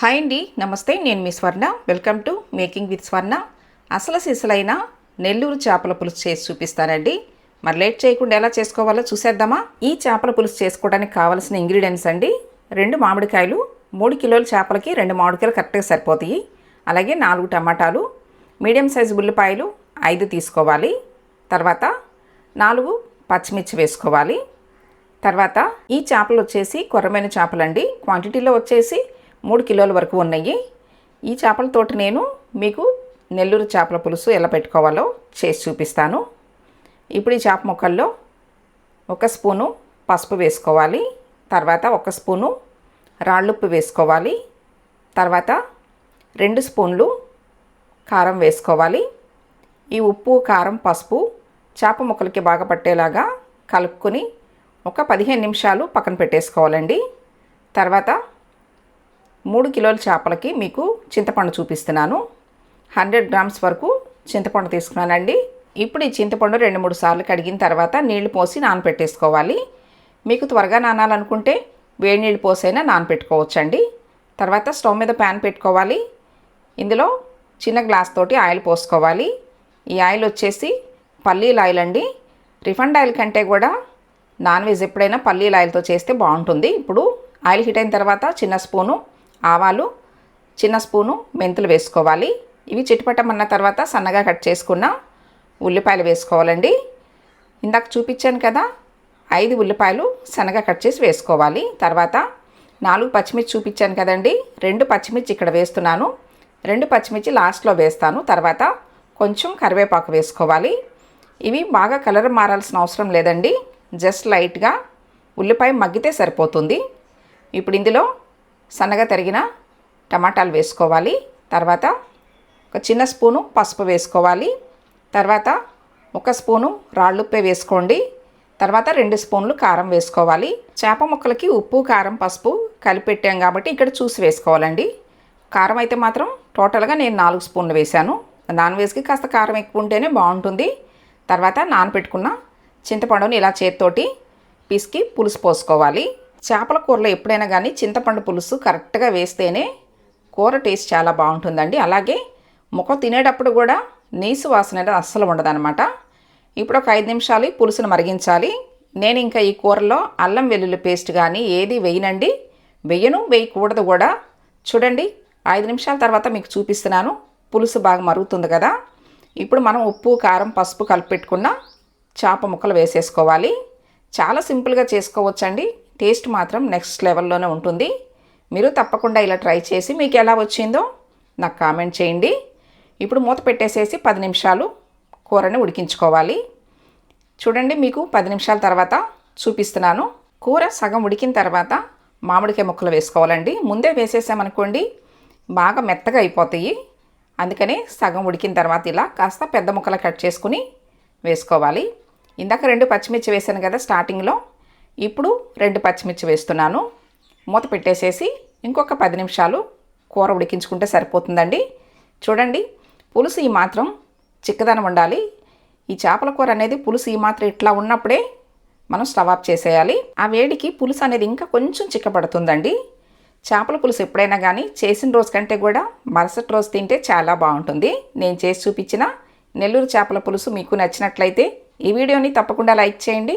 Hi అండి నమస్తే నేను మీ Swarna. Welcome to making with Swarna. అసలు సిసలైన నెల్లూరు చేపల పులుసు చేసి చూపిస్తానండి. మరి లేట్ చేయకుండా ఎలా చేసుకోవాలో చూసేద్దామా? ఈ చేపల పులుసు చేసుకోవడానికి కావాల్సిన ఇంగ్రీడియంట్స్ అండి. రెండు మామిడికాయలు మూడు కిలోల చేపలకి రెండు మామిడికాయలు కరెక్ట్గా సరిపోతాయి. అలాగే నాలుగు టమాటాలు మీడియం సైజు ఉల్లిపాయలు ఐదు తీసుకోవాలి. తర్వాత నాలుగు పచ్చిమిర్చి వేసుకోవాలి. తర్వాత ఈ చేపలు వచ్చేసి కొర్రమైన చేపలండి. క్వాంటిటీలో వచ్చేసి మూడు కిలోల వరకు ఉన్నాయి. ఈ చేపలతోటి నేను మీకు నెల్లూరు చేపల పులుసు ఎలా పెట్టుకోవాలో చేసి చూపిస్తాను. ఇప్పుడు ఈ చేప ముక్కల్లో ఒక స్పూను పసుపు వేసుకోవాలి. తర్వాత ఒక స్పూను రాళ్ళుప్పు వేసుకోవాలి. తర్వాత రెండు స్పూన్లు కారం వేసుకోవాలి. ఈ ఉప్పు కారం పసుపు చేప ముక్కలకి బాగా పట్టేలాగా కలుపుకొని ఒక పదిహేను నిమిషాలు పక్కన పెట్టేసుకోవాలండి. తర్వాత మూడు కిలోల చేపలకి మీకు చింతపండు చూపిస్తున్నాను. హండ్రెడ్ గ్రామ్స్ వరకు చింతపండు తీసుకున్నానండి. ఇప్పుడు ఈ చింతపండు రెండు మూడు సార్లు కడిగిన తర్వాత నీళ్ళు పోసి నానపెట్టేసుకోవాలి. మీకు త్వరగా నానాలనుకుంటే వేడి నీళ్ళు పోసైనా నానపెట్టుకోవచ్చండి. తర్వాత స్టవ్ మీద ప్యాన్ పెట్టుకోవాలి. ఇందులో చిన్న గ్లాస్ తోటి ఆయిల్ పోసుకోవాలి. ఈ ఆయిల్ వచ్చేసి పల్లీల ఆయిల్ అండి. రిఫండ్ ఆయిల్ కంటే కూడా నాన్ వెజ్ ఎప్పుడైనా పల్లీల ఆయిల్తో చేస్తే బాగుంటుంది. ఇప్పుడు ఆయిల్ హీట్ అయిన తర్వాత చిన్న స్పూను ఆవాలు చిన్న స్పూను మెంతులు వేసుకోవాలి. ఇవి చిట్టుపట్టమన్న తర్వాత సన్నగా కట్ చేసుకున్న ఉల్లిపాయలు వేసుకోవాలండి. ఇందాక చూపించాను కదా ఐదు ఉల్లిపాయలు సన్నగా కట్ చేసి వేసుకోవాలి. తర్వాత నాలుగు పచ్చిమిర్చి చూపించాను కదండి రెండు పచ్చిమిర్చి ఇక్కడ వేస్తున్నాను. రెండు పచ్చిమిర్చి లాస్ట్లో వేస్తాను. తర్వాత కొంచెం కరివేపాకు వేసుకోవాలి. ఇవి బాగా కలర్ మారాల్సిన అవసరం లేదండి. జస్ట్ లైట్గా ఉల్లిపాయ మగ్గితే సరిపోతుంది. ఇప్పుడు ఇందులో సన్నగా తరిగిన టమాటాలు వేసుకోవాలి. తర్వాత ఒక చిన్న స్పూను పసుపు వేసుకోవాలి. తర్వాత ఒక స్పూను రాళ్ళుప్పే వేసుకోండి. తర్వాత రెండు స్పూన్లు కారం వేసుకోవాలి. చేప ముక్కలకి ఉప్పు కారం పసుపు కలిపెట్టాం కాబట్టి ఇక్కడ చూసి వేసుకోవాలండి. కారం అయితే మాత్రం టోటల్గా నేను నాలుగు స్పూన్లు వేశాను. నాన్ వెజ్కి కాస్త కారం ఎక్కువ ఉంటేనే బాగుంటుంది. తర్వాత నానపెట్టుకున్న చింతపండుని ఇలా చేతితోటి పిసికి పులుసు పోసుకోవాలి. చేపల కూరలో ఎప్పుడైనా కానీ చింతపండు పులుసు కరెక్ట్గా వేస్తేనే కూర టేస్ట్ చాలా బాగుంటుందండి. అలాగే ముఖం తినేటప్పుడు కూడా నీసు వాసన అనేది అస్సలు ఉండదన్నమాట. ఇప్పుడు ఒక ఐదు నిమిషాలు పులుసును మరిగించాలి. నేను ఇంకా ఈ కూరలో అల్లం వెల్లుల్లి పేస్ట్ కానీ ఏది వేయనండి. వెయ్యను వేయకూడదు కూడా. చూడండి ఐదు నిమిషాల తర్వాత మీకు చూపిస్తున్నాను. పులుసు బాగా మరుగుతుంది కదా. ఇప్పుడు మనం ఉప్పు కారం పసుపు కలిపి పెట్టుకున్న చేప ముక్కలు వేసేసుకోవాలి. చాలా సింపుల్గా చేసుకోవచ్చండి. టేస్ట్ మాత్రం నెక్స్ట్ లెవెల్లోనే ఉంటుంది. మీరు తప్పకుండా ఇలా ట్రై చేసి మీకు ఎలా వచ్చిందో నాకు కామెంట్ చేయండి. ఇప్పుడు మూత పెట్టేసేసి పది నిమిషాలు కూరని ఉడికించుకోవాలి. చూడండి మీకు పది నిమిషాల తర్వాత చూపిస్తున్నాను. కూర సగం ఉడికిన తర్వాత మామిడికాయ ముక్కలు వేసుకోవాలండి. ముందే వేసేసామనుకోండి బాగా మెత్తగా అయిపోతాయి. అందుకని సగం ఉడికిన తర్వాత ఇలా కాస్త పెద్ద ముక్కలు కట్ చేసుకుని వేసుకోవాలి. ఇందాక రెండు పచ్చిమిర్చి వేసాను కదా స్టార్టింగ్లో ఇప్పుడు రెండు పచ్చిమిర్చి వేస్తున్నాను. మూత పెట్టేసేసి ఇంకొక పది నిమిషాలు కూర ఉడికించుకుంటే సరిపోతుందండి. చూడండి పులుసు ఈ మాత్రం చిక్కదనం ఉండాలి. ఈ చేపల కూర అనేది పులుసు ఈ మాత్రం ఇట్లా ఉన్నప్పుడే మనం స్టవ్ ఆఫ్ చేసేయాలి. ఆ వేడికి పులుసు అనేది ఇంకా కొంచెం చిక్కబడుతుందండి. చేపల పులుసు ఎప్పుడైనా కానీ చేసిన రోజు కంటే కూడా మరుసటి రోజు తింటే చాలా బాగుంటుంది. నేను చేసి చూపించిన నెల్లూరు చేపల పులుసు మీకు నచ్చినట్లయితే ఈ వీడియోని తప్పకుండా లైక్ చేయండి.